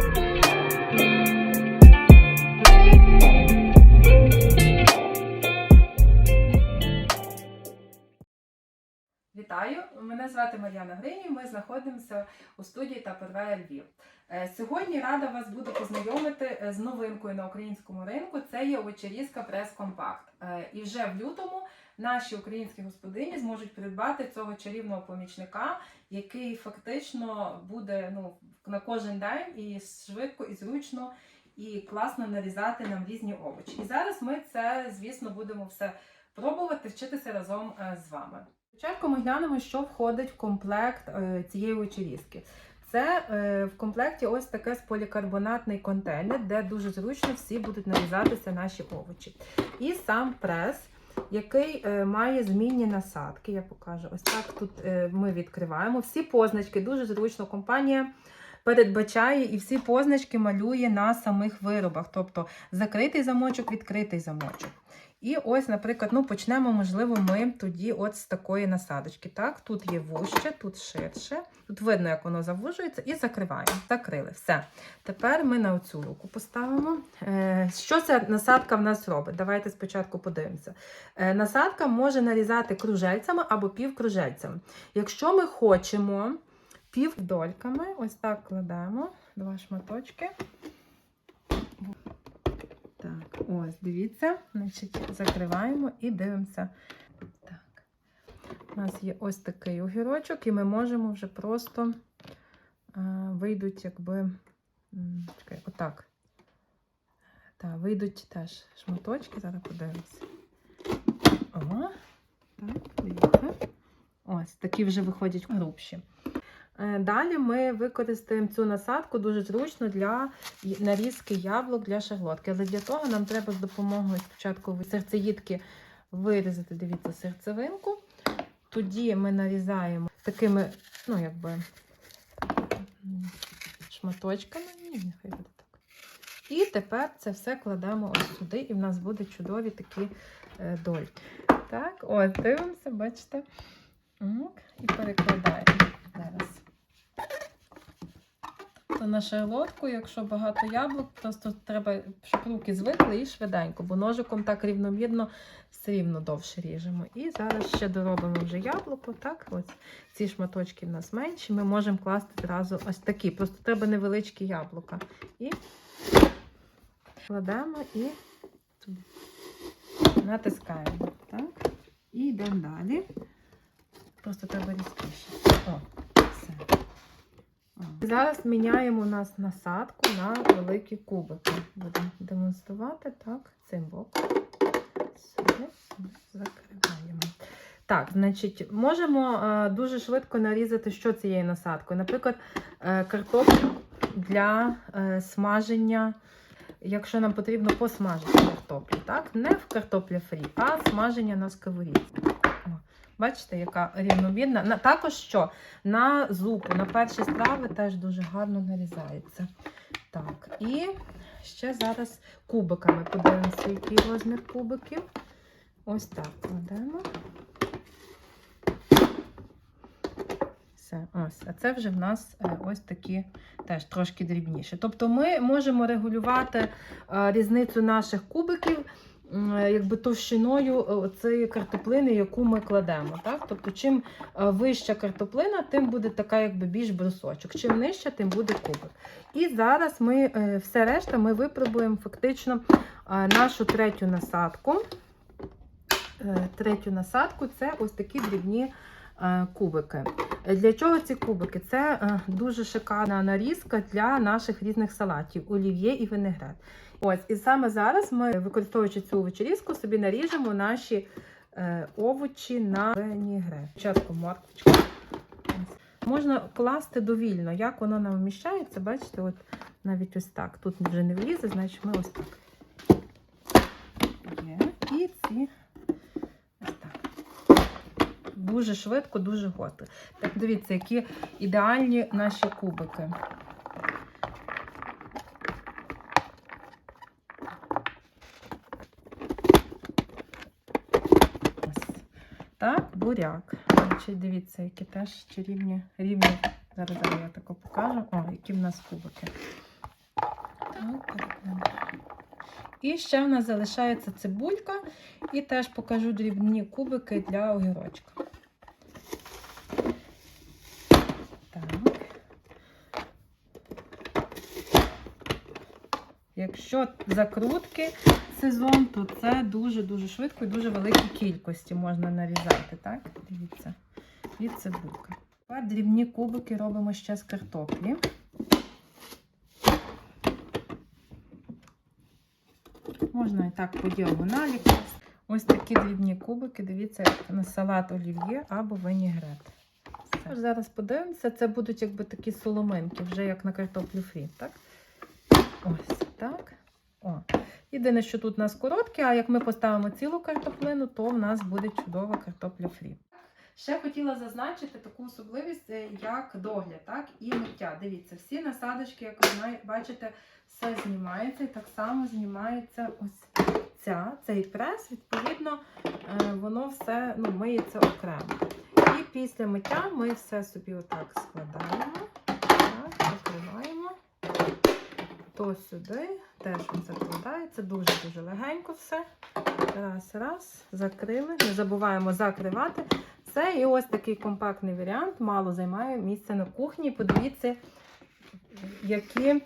Bye. Мар'яна Грині. Ми знаходимося у студії Тапервея Львів. Е, Сьогодні рада вас буду познайомити е, з новинкою на українському ринку. Це є овочерізка Прес Компакт. Е, І вже в лютому наші українські господині зможуть придбати цього чарівного помічника, який фактично буде ну, на кожен день і швидко, і зручно, і класно нарізати нам різні овочі. І зараз ми це, звісно, будемо все пробувати, вчитися разом з вами. Спочатку ми глянемо, що входить в комплект е, цієї вечерізки. Це е, в комплекті ось таке полікарбонатний контейнер, де дуже зручно всі будуть нарізатися наші овочі. І сам прес, який е, має змінні насадки. Я покажу. Ось так тут ми відкриваємо. Всі позначки дуже зручно. Компанія передбачає і всі позначки малює на самих виробах. Тобто закритий замочок, відкритий замочок. І ось, наприклад, ну почнемо, можливо, ми тоді от з такої насадочки. Так, Тут є вужче, тут ширше. Тут видно, як воно завужується, і закриваємо. Закрили. Все. Тепер ми на оцю руку поставимо. Е, Що ця насадка в нас робить? Давайте спочатку подивимося. Е, Насадка може нарізати кружельцями або півкружельцями. Якщо ми хочемо півдольками, ось так кладемо два шматочки. Так, ось, дивіться, значить, закриваємо і дивимося. Так. У нас є ось такий огірочок, і ми можемо вже просто а, вийдуть, якби. Чекай, отак. Так, вийдуть теж шматочки, зараз подивимося. О, так, дивіться. Ось, такі вже виходять грубші. Е, Далі ми використаємо цю насадку дуже зручно для нарізки яблук для шарлотки. Але для того нам треба з допомогою спочатку серцеїдки вирізати, дивіться, серцевинку. Тоді ми нарізаємо такими, ну, якби шматочками. Ні, нехай буде так. І тепер це все кладемо ось сюди, і в нас будуть чудові такі е, дольки. Так, ось дивимося, бачите. І перекладаємо зараз. То на шарлотку, якщо багато яблук, просто треба, щоб руки звикли і швиденько, бо ножиком так рівномірно все рівно довше ріжемо. І зараз ще доробимо вже яблуко. Так, ось ці шматочки в нас менші. Ми можемо класти одразу ось такі. Просто треба невеличкі яблука. І кладемо і натискаємо. Так. І йдемо далі. Просто треба різкіше. О. Зараз міняємо у нас насадку на великі кубики. Будемо демонструвати так, цим боком. Сюди, сюди закриваємо. Так, значить, можемо е, дуже швидко нарізати, що цією насадкою. Наприклад, е, картоплю для е, смаження, якщо нам потрібно посмажити картоплю. Так? Не в картоплі фрі, а смаження на сковорідці. Бачите, яка рівномірна. На, також що? На зупу, на перші страви теж дуже гарно нарізається. Так, і ще зараз кубиками подивимося, який розмір кубиків. Ось так кладемо. Ось. А це вже в нас е, ось такі теж трошки дрібніші. Тобто ми можемо регулювати е, різницю наших кубиків якби товщиною е, цієї картоплини, яку ми кладемо. Так? Тобто, чим е, вища картоплина, тим буде така якби більш брусочок. Чим нижча, тим буде кубик. І зараз ми е, все решта ми випробуємо фактично е, нашу третю насадку. Е, Третю насадку це ось такі дрібні е, кубики. Е, Для чого ці кубики? Це е, дуже шикарна нарізка для наших різних салатів олів'є і винегрет. Ось, і саме зараз ми, використовуючи цю вечерізку, собі наріжемо наші е, овочі на винегрет. Спочатку морквочку. Можна класти довільно, як воно нам вміщається, бачите, от навіть ось так. Тут вже не влізе, значить ми ось так. Є. І ці ось так. Дуже швидко, дуже гостро. Так, дивіться, які ідеальні наші кубики. Так, буряк. Значить, дивіться, які теж чарівні рівні. Зараз, зараз я тако покажу. О, які в нас кубики. Так. І ще в нас залишається цибулька, і теж покажу дрібні кубики для огірочка. Так. Якщо закрутки сезон, то це дуже-дуже швидко і дуже великі кількості можна нарізати, так? Дивіться. І цибулька. Тепер дрібні кубики робимо ще з картоплі. Можна і так по діагоналі. Ось такі дрібні кубики, дивіться, на салат олів'є або винігрет. Зараз подивимося, це будуть якби такі соломинки, вже як на картоплю фрі, так? Ось так. О. Єдине, що тут у нас короткі, а як ми поставимо цілу картоплину, то в нас буде чудова картопля фрі. Ще хотіла зазначити таку особливість, е, як догляд, так, і миття. Дивіться, всі насадочки, як ви бачите, все знімається, і так само знімається ось ця, цей прес, відповідно, е, воно все ну, миється окремо. І після миття ми все собі отак складаємо, так, закриваємо. То сюди теж він закладається, дуже-дуже легенько все. Раз, раз, закрили. Не забуваємо закривати. Все, і ось такий компактний варіант, мало займає місце на кухні. Подивіться, які,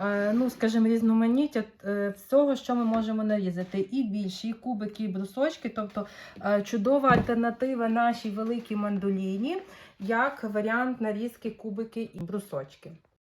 е, ну, скажімо, різноманіття е, всього, що ми можемо нарізати. І більші, і кубики, і брусочки. Тобто е, чудова альтернатива нашій великій мандоліні, як варіант нарізки кубики і брусочки.